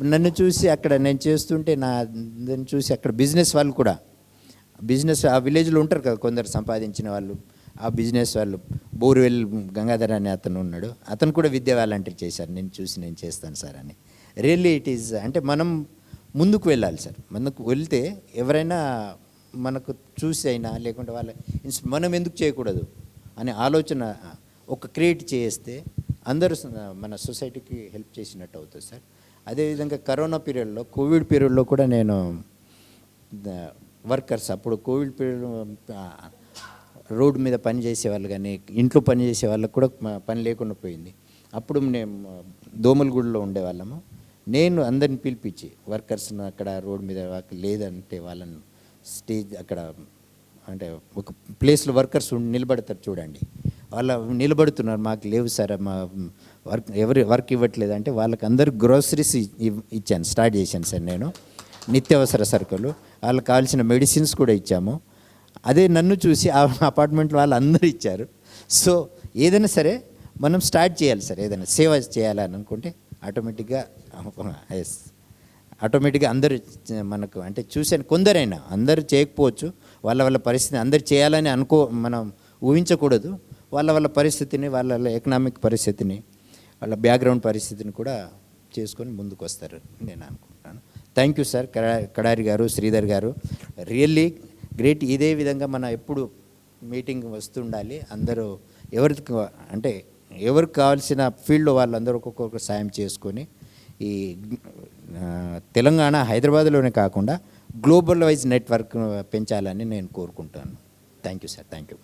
నన్ను చూసి అక్కడ నేను చేస్తుంటే నా నన్ను చూసి అక్కడ బిజినెస్ వాళ్ళు కూడా బిజినెస్ ఆ విలేజ్లో ఉంటారు కదా కొందరు సంపాదించిన వాళ్ళు ఆ బిజినెస్ వాళ్ళు బోర్వెల్ గంగాధర్ అనే అతను ఉన్నాడు. అతను కూడా విద్య వాలంటీర్ చేశారు. నేను చూసి నేను చేస్తాను సార్ అని. రియల్లీ ఇట్ ఈజ్ అంటే మనం ముందుకు వెళ్ళాలి సార్. ముందుకు వెళ్తే ఎవరైనా మనకు చూసి అయినా లేకుంటే వాళ్ళ ఇన్స్- మనం ఎందుకు చేయకూడదు అనే ఆలోచన ఒక క్రియేట్ చేస్తే అందరూ మన సొసైటీకి హెల్ప్ చేసినట్టు అవుతుంది సార్. అదేవిధంగా కరోనా పీరియడ్లో కోవిడ్ పీరియడ్లో కూడా నేను వర్కర్స్. అప్పుడు కోవిడ్ పీరియడ్ రోడ్డు మీద పని చేసే వాళ్ళు కానీ ఇంట్లో పని చేసే వాళ్ళకు కూడా పని లేకుండా పోయింది. అప్పుడు మేము దోమలగూడలో ఉండేవాళ్ళము. నేను అందరిని పిలిపించి వర్కర్స్ని అక్కడ రోడ్డు మీద లేదంటే వాళ్ళని స్టేజ్ అక్కడ అంటే ఒక ప్లేస్లో వర్కర్స్ నిలబడతారు చూడండి. వాళ్ళ నిలబడుతున్నారు మాకు లేవు సార్ మా వర్క్ ఎవరు వర్క్ ఇవ్వట్లేదు అంటే వాళ్ళకి అందరు గ్రోసరీస్ ఇచ్చాను స్టార్ట్ చేశాను సార్ నేను. నిత్యావసర సరుకులు వాళ్ళకి కావాల్సిన మెడిసిన్స్ కూడా ఇచ్చాము. అదే నన్ను చూసి ఆ అపార్ట్మెంట్ వాళ్ళు అందరూ ఇచ్చారు. సో ఏదైనా సరే మనం స్టార్ట్ చేయాలి సార్ ఏదైనా సేవ చేయాలని అనుకుంటే ఆటోమేటిక్గా ఎస్ ఆటోమేటిక్గా అందరూ మనకు అంటే చూసాను కొందరైనా అందరూ చేయకపోవచ్చు వాళ్ళ వాళ్ళ పరిస్థితి అందరు చేయాలని అనుకో మనం ఊహించకూడదు. వాళ్ళ వాళ్ళ పరిస్థితిని వాళ్ళ వాళ్ళ ఎకనామిక్ పరిస్థితిని వాళ్ళ బ్యాక్గ్రౌండ్ పరిస్థితిని కూడా చేసుకొని ముందుకు వస్తారు నేను అనుకుంటున్నాను. థ్యాంక్ యూ సార్ కడా కడారి గారు శ్రీధర్ గారు. రియల్లీ గ్రేట్ ఇదే విధంగా మన ఎప్పుడు మీటింగ్ వస్తుండాలి. అందరూ ఎవరికి అంటే ఎవరికి కావాల్సిన ఫీల్డ్లో వాళ్ళందరూ ఒక్కొక్క సాయం చేసుకొని ఈ తెలంగాణ హైదరాబాద్లోనే కాకుండా గ్లోబల్ వైజ్ నెట్వర్క్ పెంచాలని నేను కోరుకుంటాను. Thank you sir thank you